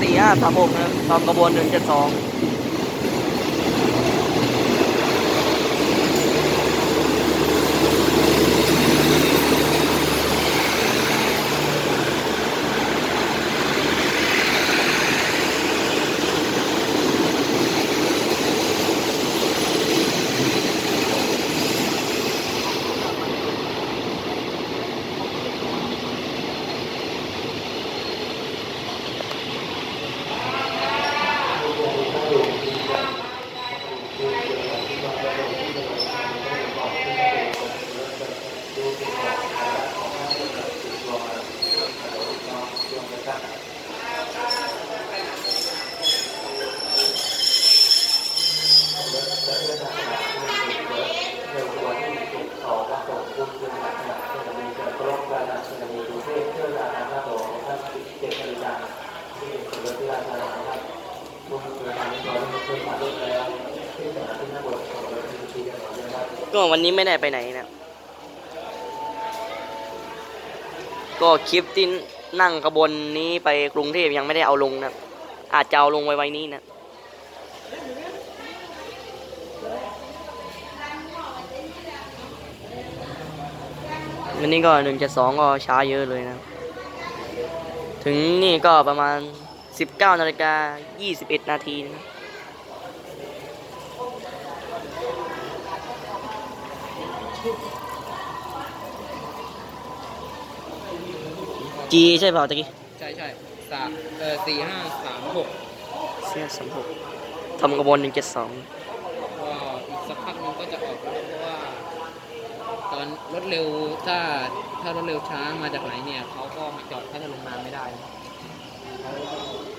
สี่ห้าสามหกนะตามกระบวนหนึ่งเจ็ดสอง ก็วันนี้ไม่ได้ไปไหนนะ ก็คลิปที่นั่งขบวนนี้ไปกรุงเทพยังไม่ได้เอาลงนะ อาจจะเอาลงไว้ไว้นี้นะ วันนี้ก็หนึ่งจะสองก็ช้าเยอะเลยนะ ถึงนี่ก็ประมาณ 19นาฬิกา21 นาทีนะ จีใช่เปล่าตะกี้ใช่ใช่สามเออสี่ห้าสามหกเสียสามหกทำกระบวนหนึ่งเจ็ดสองก็อีกสักพักหนึงก็จะออกแล้วเพราะว่า ตอนรถเร็วถ้าถ้ารถเร็วช้ามาจากไหนเนี่ยเขาก็มาจอดถ้าจะลงน้ำไม่ได้เขา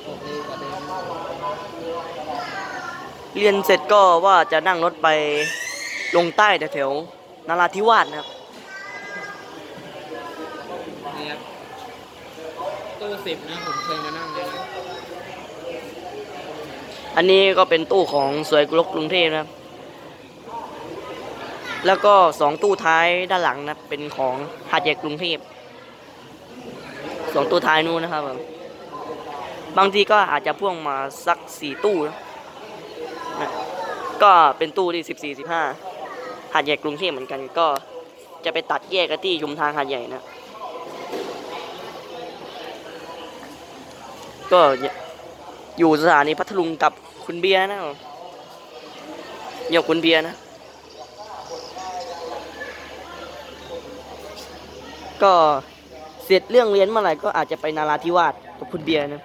ออกเร็วกว่าเดิมเรียนเสร็จก็ว่าจะนั่งรถไปลงใต้แถวๆ นาราธิวาสนะครับนี่ครับตู้สิบนะผมเคยมานั่งเลยนะอันนี้ก็เป็นตู้ของสวยกรกกรุงเทพนะครับ แล้วก็สองตู้ท้ายด้านหลังนะเป็นของหาดใหญ่กรุงเทพสองตู้ท้ายนู้นนะครับผมบางทีก็อาจจะพ่วงมาสักสี่ตู้นะนะก็เป็นตู้ที่สิบสี่สิบห้า หาดใหญ่กรุงเทพเหมือนกันก็จะไปตัดแยกกันที่ชุมทางหาดใหญ่นะก็อยู่สถานีพัทลุงกับคุณเบียร์นะเยี่ยคุณเบียร์นะ ก็เสร็จเรื่องเรียนเมื่อไหร่ก็อาจจะไปนาราธิวาสกับคุณเบียร์นะ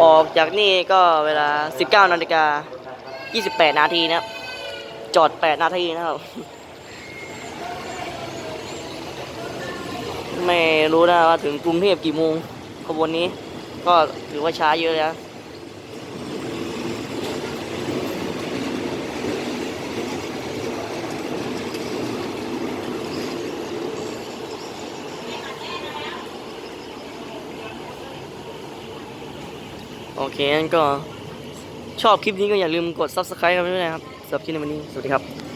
ออกจากนี่ก็เวลา 19นาฬิกา28 นาทีนะครับ จอด 8 นาทีนะครับ ไม่รู้นะว่าถึงกรุงเทพกี่โมงขบวนนี้ ก็ถือว่าช้าเยอะแล้ว โอเคงั้นก็ชอบคลิปนี้ก็อย่าลืมกด subscribe กันด้วยนะครับสำหรับคลิปในวันนี้ สวัสดีครับ